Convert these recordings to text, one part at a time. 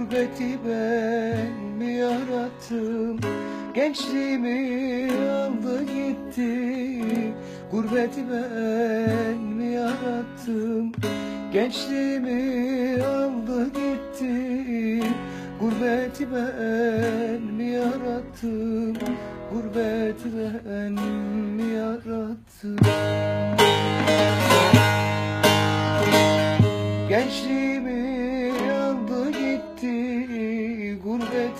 Gurbeti ben mi yarattım? Gençliğimi aldı gitti. Gurbeti ben mi yarattım? Gençliğimi aldı gitti. Gurbeti ben mi yarattım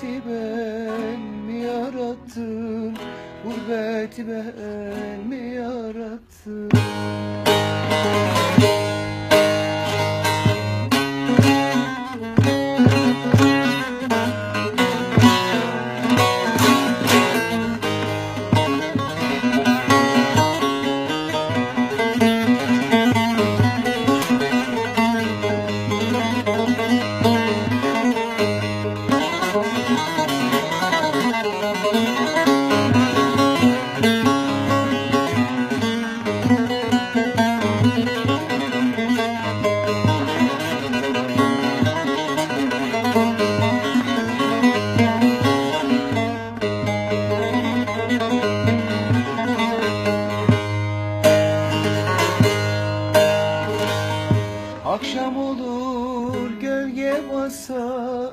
Gurbeti ben mi yarattım? Gurbeti ben mi yarattım gölge basar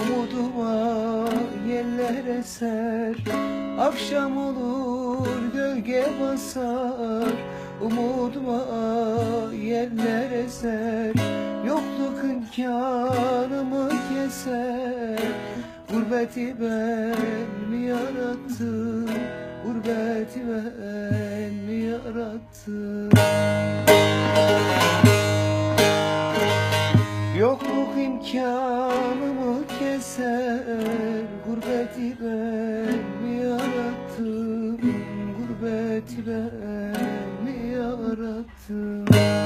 Umuduma yeller eser Akşam olur gölge basar Umuduma yeller eser Yokluk imkanımı keser? Gurbeti ben mi yarattım? Gurbeti ben mi yarattım Yokluk imkanımı keser Gurbeti ben mi yarattım? Gurbeti ben mi yarattım